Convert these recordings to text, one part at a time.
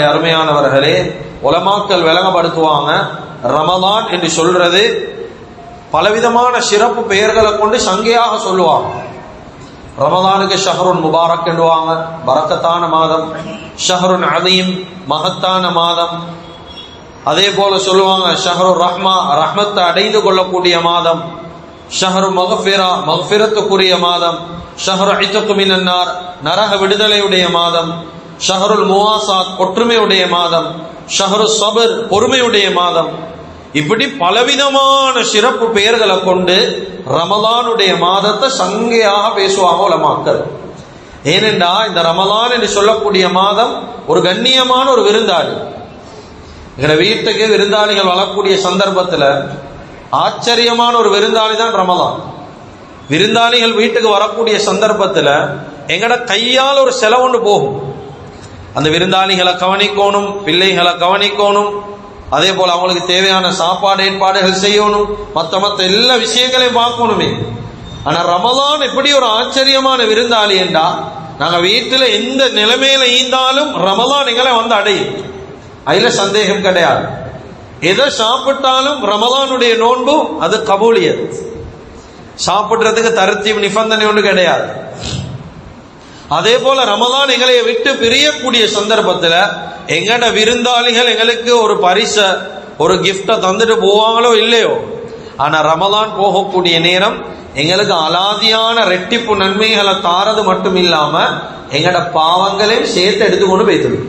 அருமையானவர்களே உலமாக்கள் விளங்கப்படுத்துவாங்க ரமதான் என்று சொல்றது பலவிதமான சிறப்பு பெயர்களை கொண்டு சங்கையாக சொல்லுவாங்க. ரமதானுக்கு ஷஹருன் முபாரக் என்றுவாங்க பரக்கத்தான மாதம். ஷஹருன் அதீம் மகத்தான மாதம். அதே போல சொல்லுவாங்க ஷஹரு ரஹ்மா ரஹ்மத்தை அடைந்து கொள்ளக்கூடிய மாதம். ஷஹரு மகஃபிரா மகஃபிரத்துக்குரிய மாதம். ஷஹரு ஐத்தக்கு மினன்னார் நரக விடுதலையுடைய மாதம். ஷஹருல் முவாசாத் ஒற்றுமையுடைய மாதம் ஷஹரு சபர் பொறுமையுடைய மாதம். இப்படி பலவிதமான சிறப்பு பெயர்களை கொண்டு ரமலானுடைய மாதத்தை சங்கையாக பேசுவாங்க உலமாக்கள். ஏனென்றா இந்த ரமலான் என்று சொல்லக்கூடிய மாதம் ஒரு கண்ணியமான ஒரு விருந்தாளி. எங்களை வீட்டுக்கு விருந்தாளிகள் வரக்கூடிய சந்தர்ப்பத்தில் ஆச்சரியமான ஒரு விருந்தாளி தான் ரமலான். விருந்தாளிகள் வீட்டுக்கு வரக்கூடிய சந்தர்ப்பத்தில் எங்கட கையால் ஒரு செலவுன்னு போகும். அந்த விருந்தாளிகளை கவனிக்கணும் பிள்ளைகளை கவனிக்கணும். அதே போல அவங்களுக்கு தேவையான சாப்பாடு ஏற்பாடுகள் செய்யணும். மற்ற மற்ற எல்லா விஷயங்களையும் பார்க்கணுமே. ஆனால் ரமலான் எப்படி ஒரு ஆச்சரியமான விருந்தாளி என்றா நாங்கள் வீட்டில் எந்த நிலைமையில ஈந்தாலும் ரமலான் எங்களை வந்து அடையும். அதில் சந்தேகம் கிடையாது. எதை சாப்பிட்டாலும் ரமலானுடைய நோன்பு அது கபூலியது. சாப்பிட்றதுக்கு தருத்தியும் நிபந்தனை ஒன்று கிடையாது. அதே போல ரமதான் எங்களை விட்டு பிரியக்கூடிய சந்தர்ப்பத்தில் எங்கட விருந்தாளிகள் எங்களுக்கு ஒரு பரிச ஒரு கிஃப்டை தந்துட்டு போவாங்களோ இல்லையோ? ஆனால் ரமதான் போகக்கூடிய நேரம் எங்களுக்கு அலாதியான ரெட்டிப்பு நன்மைகளை தாரது மட்டும் இல்லாமல் எங்கட பாவங்களையும் சேர்த்து எடுத்துக்கொண்டு போய்த்துடும்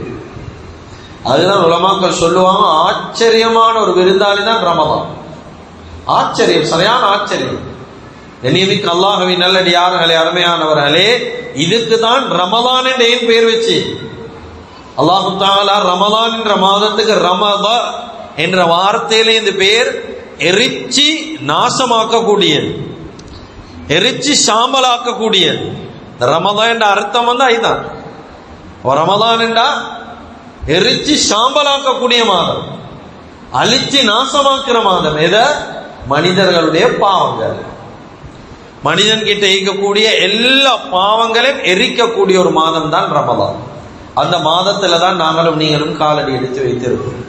அதுதான் உலமாக்கள் சொல்லுவாங்க ஆச்சரியமான ஒரு விருந்தாளி தான் ரமதான். ஆச்சரியம் சரியான ஆச்சரியம். நியமிக்க அல்லாஹவி நல்லடியார்களே அருமையானவர்களே இதுக்கு தான் ரமதான் என்ற ஏன் பெயர் வச்சு. அல்லாஹு தாலா ரமதான் என்ற மாதத்துக்கு ரமத என்ற வார்த்தையில இந்த பேர் எரிச்சி நாசமாக்கக்கூடியது. எரிச்சி சாம்பலாக்கக்கூடியது. ரமதான் என்ற அர்த்தம் வந்து அதுதான். ரமதான் என்றா எரிச்சி சாம்பலாக்கக்கூடிய மாதம். அழிச்சு நாசமாக்குற மாதம். எதை? மனிதர்களுடைய பாவங்கள். மனிதன் கிட்ட இருக்கக்கூடிய எல்லா பாவங்களையும் எரிக்கக்கூடிய ஒரு மாதம் தான் ரமதான். அந்த மாதத்துல தான் நாங்களும் நீங்களும் காலடி எடுத்து வைத்திருக்கிறோம்.